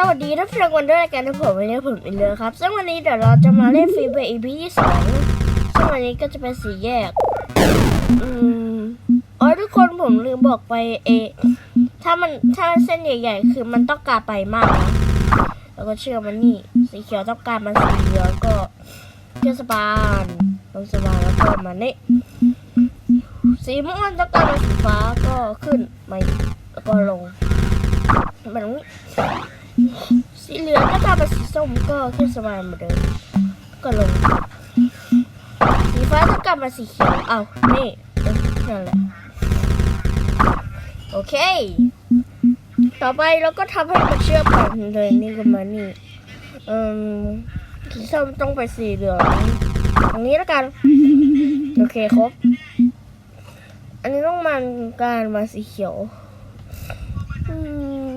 สวัสดีท่านผู้ชมกันด้วยกันนะผมวันนี้ผมเป็นเรือครับ ซึ่งวันนี้เดี๋ยวเราจะมาเล่นฟรีเบย์ EP ที่สองซึ่งวันนี้ก็จะเป็นสีแยก อืมอ๋อทุกคนผมลืมบอกไปเอ ถ้ามันถ้าเส้นใหญ่ ๆ คือมันต้องการไปมาก แล้วก็เชื่อมันนี่ สีเขียวต้องการมันสีเหลืองก็เทศบาลลงสบาลแล้วก็มานี่ สีม่วงต้องการมันสีฟ้าก็ขึ้นมาแล้วก็ลงมันตรงนี้ สีเหลืองก็ตามเป็นสีส้มก็ขึ้นสบายเหมือนเดิมก็ลง สีฟ้าต้องกลับมาสีเขียวเอานี่เนั่นแหละโอเค ต่อไปเราก็ทำให้มันเชื่อมกันเลยนี่ก็มานี่เอ่มสีส้มต้องไปสีเหลืองตรงนี้แล้วกัน โอเคครบ อันนี้ต้องมันการมาสีเขียว อืม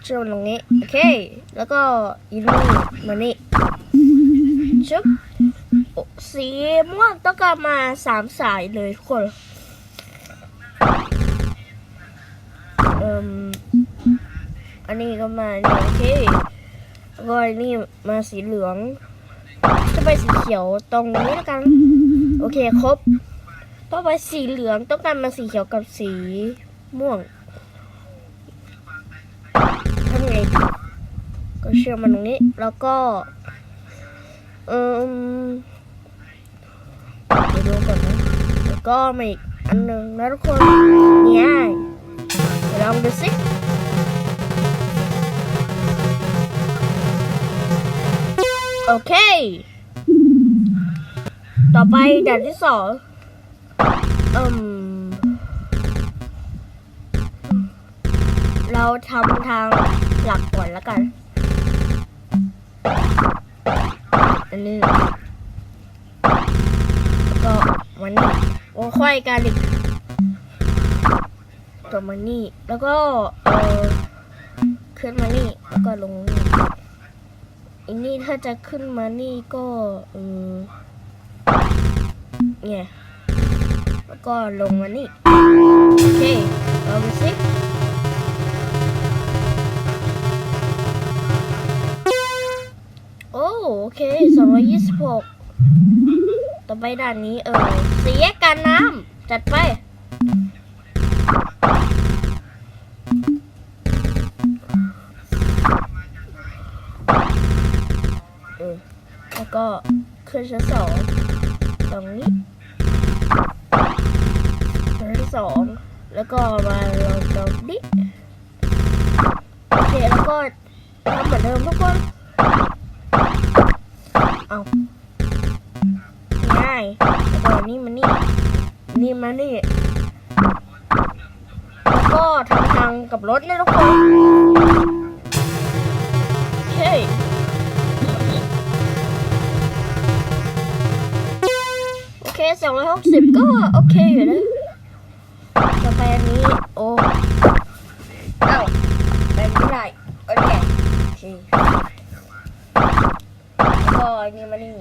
เชื่อมตรงนี้ โอเค แล้วก็อีนี่มานี่ชึบสีม่วงต้องการมาสามสายเลยทุกคนเอ่มอันนี้ก็มานี่โอเคแล้วก็อันนี้มาสีเหลือง จะไปสีเขียวตรงนี้แล้วกัน โอเคครบต่อไปสีเหลืองต้องการมาสีเขียวกับสีม่วง ทำไงดีก็เชื่อมมันตรงนี้ แล้วก็ เออเดี๋ยวดูก่อนนะแล้วก็มาอีกอันหนึ่งนะทุกคนเนี่ยเดี๋ยลองดูสิโอเค ต่อไปด่านที่สองอืม เราทำทาง หลักก่อนแล้วกัน อันนี้แล้วก็มันนี่โอ้ค่อยกันอีกตัวมันนี่แล้วก็เออขึ้นมานี่แล้วก็ลงนี่อันนี้ถ้าจะขึ้นมานี่ก็เออเนี่ยแล้วก็ลงมานี่โอเคเอาไปสิ เคสองร้อยยี่สิบหกต่อไปด่านนี้เออสีแยกกันน้ำจัดไป แล้วก็ขึ้นชั้นสองตรงนี้ชั้นสองแล้วก็มาลงตรงนี้โอเคแล้วก็ทำเหมือนเดิมทุกคน เอาง่ายแล้วก็นี่มานี่ นี่มานี่แล้วก็ทำทางกับรถเลยทุกคน เฮ้ยโอเคสองร้อยหกสิบก็โอเคอยู่นะต่อไปอันนี้ โอ้เอ้าไปไม่ได้โอเคโอเค ก็นี่มานี่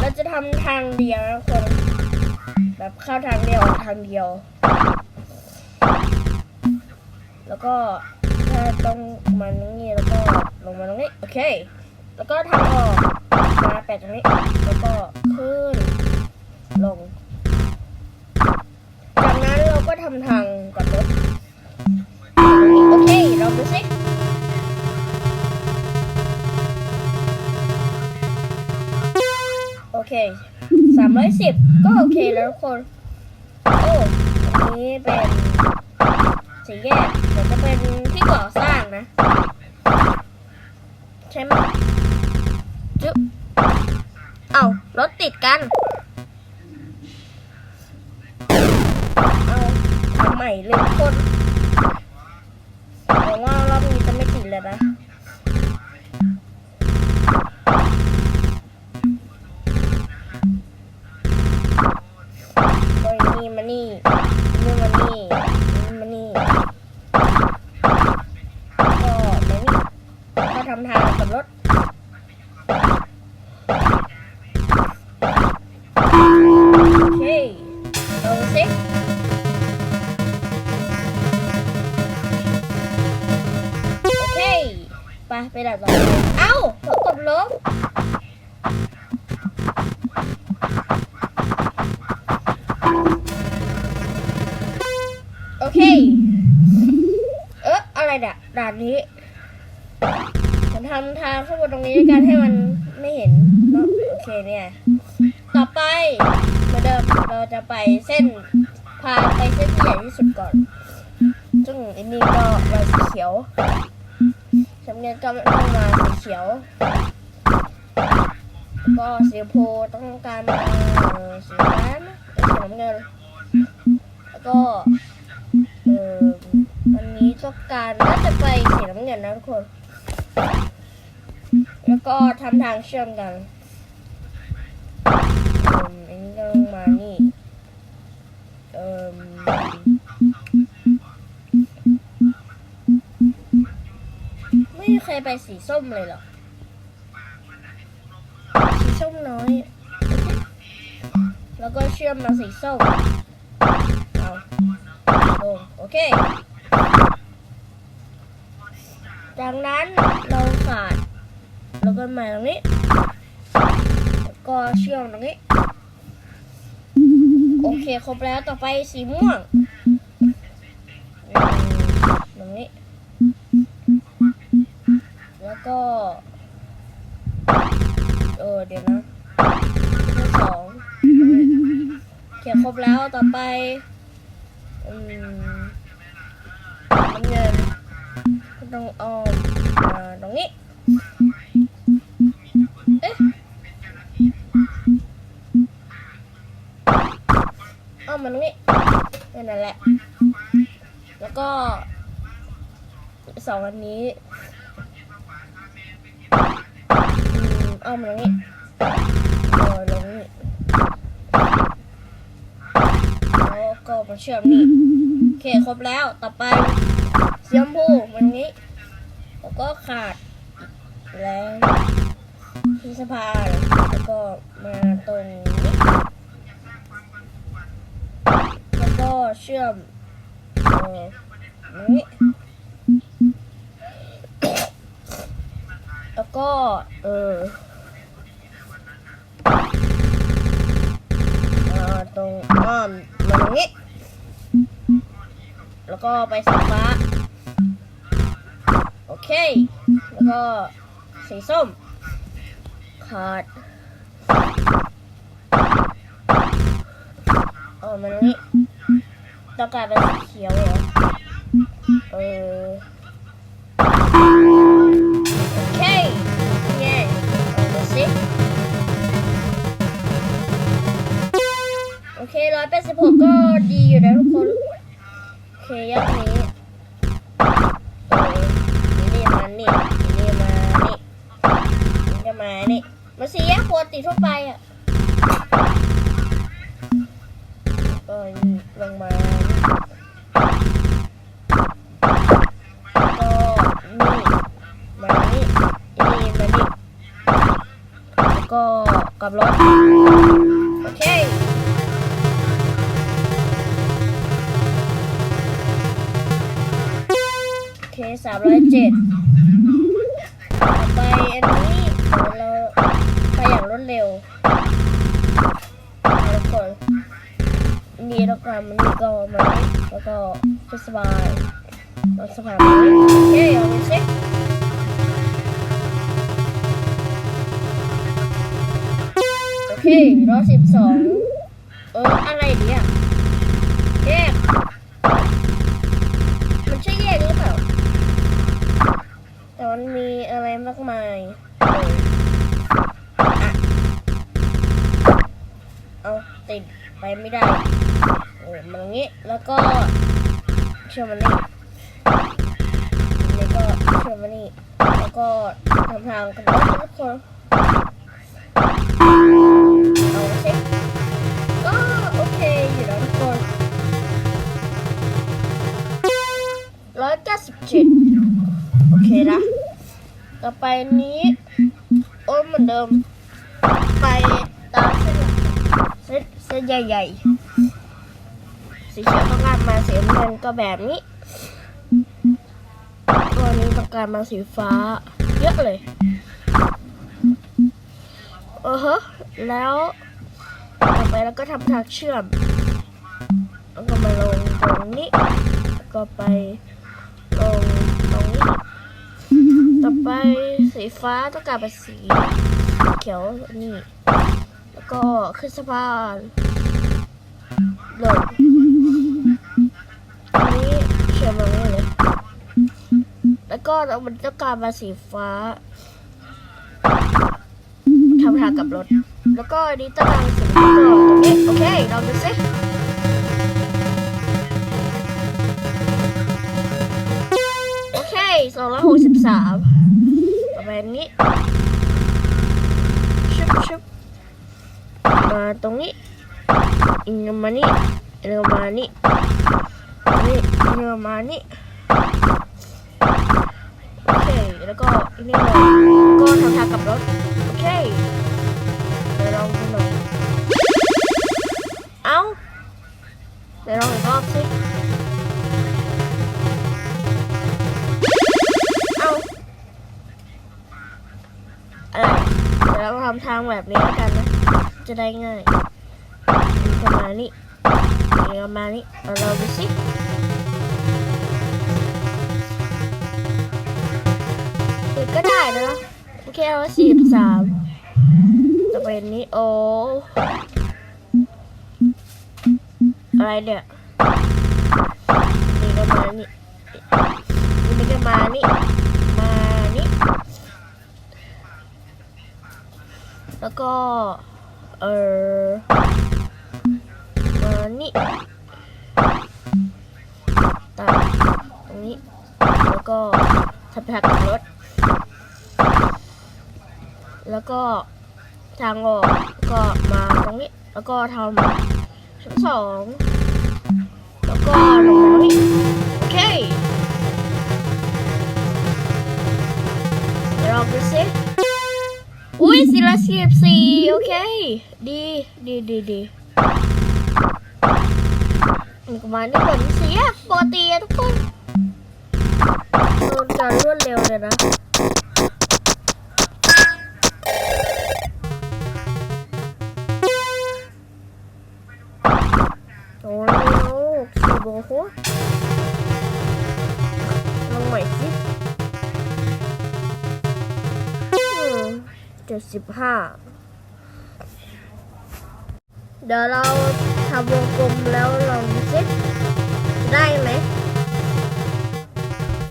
เราจะทำทางเดียวนะคน แบบเข้าทางเดียวออกทางเดียว แล้วก็ถ้าต้องมาตรงนี้แล้วก็ลงมาตรงนี้ โอเค แล้วก็ทางออกมาแปะตรงนี้ แล้วก็ขึ้น ลง จากนั้นเราก็ทำทางกับ เคสามร้อยสิบก็โอเคแล้วทุกคน โอ้นนี้เป็นสี่แยกเดี๋ยวจะเป็นที่ก่อสร้างนะ ใช่ไหมจุ๊บเอารถติดกัน เอาทำใหม่เลยคนหวังว่ารอบนี้จะไม่ติดเลยนะ ไปไดับต่อไปเอ้าหัวกบล้มโอเค เอ๊ะอะไรเนี่ยด่านนี้ผมทำทางข้างบนตรงนี้ด้วยการให้มันไม่เห็นเนอะโอเคเนี่ย ต่อไปเหมือนเดิมเราจะไปเส้นพาไปเส้นที่ใหญ่ที่สุดก่อน ซึ่งอันนี้ก็ลายสีเขียว สำเนียงก็ต้องมาสีเขียว ก็สีชมพูต้องการมาสีน้ำสีน้ำเงิน แล้วก็เอออันนี้ต้องการน่าจะไปสีน้ำเงินนะทุกคน แล้วก็ทำทางเชื่อมกัน สีส้มเลยเหรอ สีส้มน้อย แล้วก็เชื่อมมาสีส้มเอาลงโอเค จากนั้นเราขาดแล้วก็มาตรงนี้ แล้วก็เชื่อมตรงนี้ โอเค ครบแล้วต่อไปสีม่วง ก็เออเดี๋ยวนะที่สองเขียนครบแล้วต่อไปอืมน้ำเงินต้องเอามาตรงนี้เอ๊ะเอามาตรงนี้นั่นแหละ แล้วก็สองอันนี้อืม เอามาตรงนี้เอาลงนี่แล้วก็มาเชื่อมนี่โอเคครบแล้วต่อไปสีชมพูมันนี้ แล้วก็ขาดแล้วที่สะพานแล้วก็มาตรงนี้แล้วก็เชื่อมเออนี้แล้วก็เออเอ่อ ตรงอ้อมมาตรงนี้ แล้วก็ไปสีฟ้า โอเค แล้วก็สีส้ม ขาดเออมันตรงนี้ต้องการเป็นสีเขียวเหรอเออ เคร้อยแปดสิบหกก็ดีอยู่นะทุกคน โอเคยอดนี้นี่มานี่นี่มานี่นี่จะมานี่มันสีแยกปกติทั่วไปอะก็ลงมาก็นี่มานี่นี่มานี่ก็กลับรถ เจ็ดไปอันนี้เดี๋ยวเราไปอย่างรวดเร็วทุกคนนี่แล้วก็มันก็มาแล้วก็จะสบายเราสบายไหมโอเคเอาไปสิโอเคร้อยสิบสองเอออะไรเนี่ยแยก มันใช่แยกหรือเปล่า แต่มันมีอะไร มากมาย เอาติดไปไม่ได้เออมันอย่างงี้ แล้วก็เชื่อมันนี่นี่ก็เชื่อมันนี่ แล้วก็ทำทางกันแล้วทุกคนเอาเช็คก็โอเคอยู่แล้วทุกคนร้อยเก้าสิบเจ็ด ต่อไปนี้ โอ้เหมือนเดิม ไปตามเส้นเส้นเส้นใหญ่ๆสีเขียวต้องการมาสีน้ำเงินก็แบบนี้ตัวนี้ต้องการมาสีฟ้า เยอะเลยเออฮะแล้วต่อไปเราก็ทำทางเชื่อมแล้วก็มาลงตรงนี้ก็ไปลงตรงนี้ ต่อไปสีฟ้าต้องการเป็นสีเขียวนี่ แล้วก็ขึ้นสะพานลงอันนี้เขียนมาไม่เลย แล้วก็เรามันต้องการมาสีฟ้าทำทางกับรถ แล้วก็อันนี้ต้องการสีฟ้าตรงนี้โอเคลองดูสิโอเคสองร้อยหกสิบสาม ต่อไปอันนี้ชุบชุบมาตรงนี้อินมานี่อิงมานี่นี่อิงมานี่โอเคแล้วก็อันนี่เลย จะได้ง่ายประมาณนี้ประมาณนี้เอาเราดูสิอีกก็ได้นะโอเคเอาสี่สามต่อไปนี้โออะไรเนี่ยนี่ก็มานี่นี่ก็มานี่มานี่แล้วก็ เออมานี่ตัดตรงนี้ แล้วก็ทำทางกับรถ แล้วก็ทางออกก็มาตรงนี้ แล้วก็ทำชั้นสองแล้วก็ลงมาตรงนี้โอเคเดี๋ยวลองดูสิ อุ้ยสี่ละสิบสี่โอเค ดีดีดีดีมันก็มานี่ผลเสียปกติอะทุกคนโดนการรวดเร็วเลยนะโอ้ยสี่โมงหัวลงใหม่สิ จ็ดสิบห้าเดี๋ยวเราทำวงกลมแล้วลองดูสิได้ไหม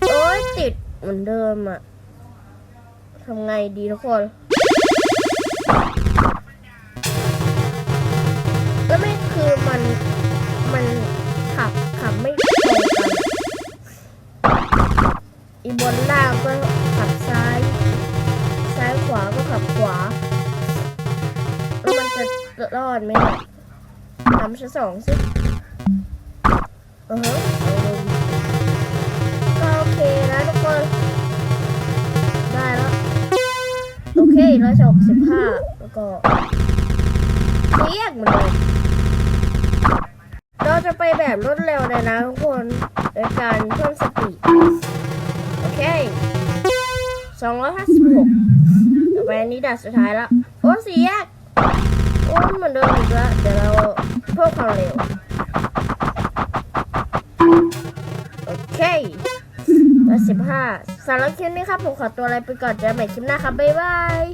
โอ้ยติดเหมือนเดิมอะทำไงดีทุกคนแล้วไม่คือมันมันขับขับไม่ตรงกันอะอีบนล่างก็ ขับขวาแล้วมันจะรอดไหมทำชั้สองสิเออโอเคนะทุกคน ได้แล้ว โอเคร้อยหกสิบห้าแล้วก็เรียกเมืนเลยเราจะไปแบบรวดเร็วเลยนะทุกคนโดยการเพิ่มสปีดโอเคบหก ไปอันนี้ดัดสุดท้ายแล้ว โอ้สี่แยก โอ้เหมือนเดิมอีกแล้วเดี๋ยวเราเพิ่มความเร็ว โอเคร้วสิบห้าสำหรับคลิปนี้ครับ ผมขอตัวอะไรไปก่อนเจอกันใหม่คลิปหน้าครับ บ๊ายบาย